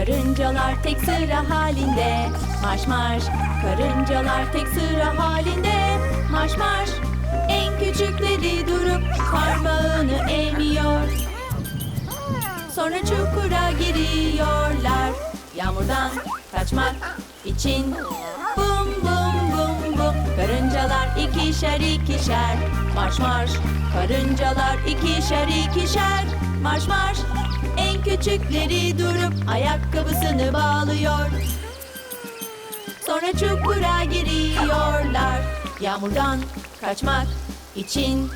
Karıncalar tek sıra halinde. Marş marş. Karıncalar tek sıra halinde. Marş marş. En küçükleri durup parmağını emiyor. Sonra çukura giriyorlar. Yağmurdan kaçmak için Bum bum bum bum. Karıncalar ikişer ikişer. Marş marş. Karıncalar ikişer ikişer. Marş marş küçükleri durup ayakkabısını bağlıyor. Sonra çukura giriyorlar. Yağmurdan kaçmak için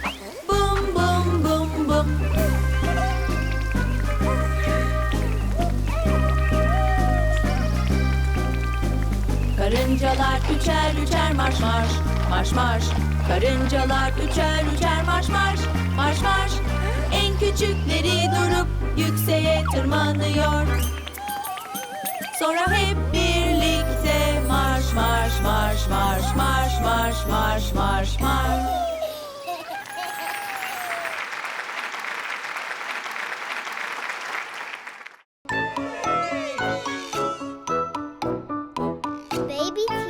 Bum bum bum bum. Karıncalar üçer üçer marş marş Marş marş. Karıncalar üçer üçer marş marş Marş marş. En küçükleri tırmanıyor. Sonra hep birlikte marş marş marş marş marş marş marş marş marş. Baby